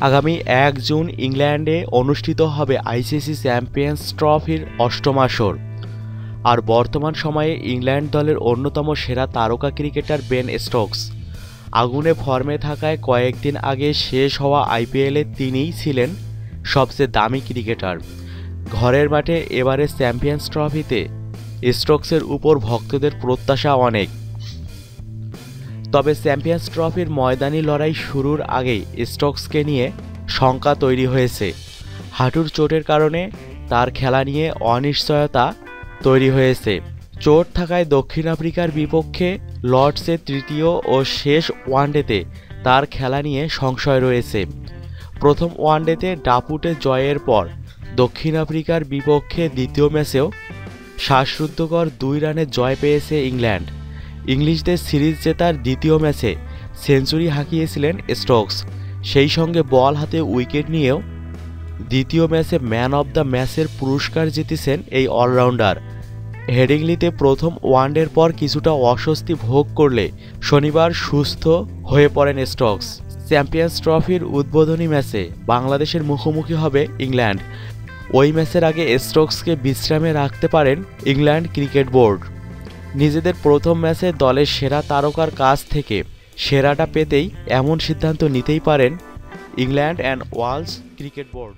আগামী এক জুন ইংল্যান্ডে অনুষ্ঠিত হবে আইসিসি চ্যাম্পিয়ন্স ট্রফির অষ্টম আসর। আর বর্তমান সময়ে ইংল্যান্ড দলের অন্যতম সেরা তারকা ক্রিকেটার বেন স্টোকস। আগুনে ফর্মে থাকায় কয়েকদিন আগে শেষ হওয়া আইপিএলে তিনিই ছিলেন সবচেয়ে দামি ক্রিকেটার। ঘরের মাঠে এবারে চ্যাম্পিয়ন্স ট্রফিতে স্টোকসের উপর ভক্তদের প্রত্যাশা অনেক। তবে চ্যাম্পিয়ন্স ট্রফির ময়দানি লড়াই শুরুর আগেই স্টোকসকে নিয়ে শঙ্কা তৈরি হয়েছে। হাঁটুর চোটের কারণে তার খেলা নিয়ে অনিশ্চয়তা তৈরি হয়েছে। চোট থাকায় দক্ষিণ আফ্রিকার বিপক্ষে লর্ডসের তৃতীয় ও শেষ ওয়ানডেতে তার খেলা নিয়ে সংশয় রয়েছে। প্রথম ওয়ানডেতে ডাপুটে জয়ের পর দক্ষিণ আফ্রিকার বিপক্ষে দ্বিতীয় ম্যাচেও শ্বাসরুদ্ধকর দুই রানে জয় পেয়েছে ইংল্যান্ড। ইংলিশদের সিরিজ জেতার দ্বিতীয় ম্যাচে সেঞ্চুরি হাঁকিয়েছিলেন স্টোকস। সেই সঙ্গে বল হাতে উইকেট নিয়েও দ্বিতীয় ম্যাচে ম্যান অব দ্য ম্যাচের পুরস্কার জিতেছেন এই অলরাউন্ডার। হেডিংলিতে প্রথম ওয়ানডের পর কিছুটা অস্বস্তি ভোগ করলে শনিবার সুস্থ হয়ে পড়েন স্টকস। চ্যাম্পিয়ন্স ট্রফির উদ্বোধনী ম্যাচে বাংলাদেশের মুখোমুখি হবে ইংল্যান্ড। ওই ম্যাচের আগে স্ট্রোকসকে বিশ্রামে রাখতে পারেন ইংল্যান্ড ক্রিকেট বোর্ড। নিজেদের প্রথম ম্যাচে দলের সেরা তারকার কাছ থেকে সেরাটা পেতেই এমন সিদ্ধান্ত নিতেই পারেন England and Wales cricket board.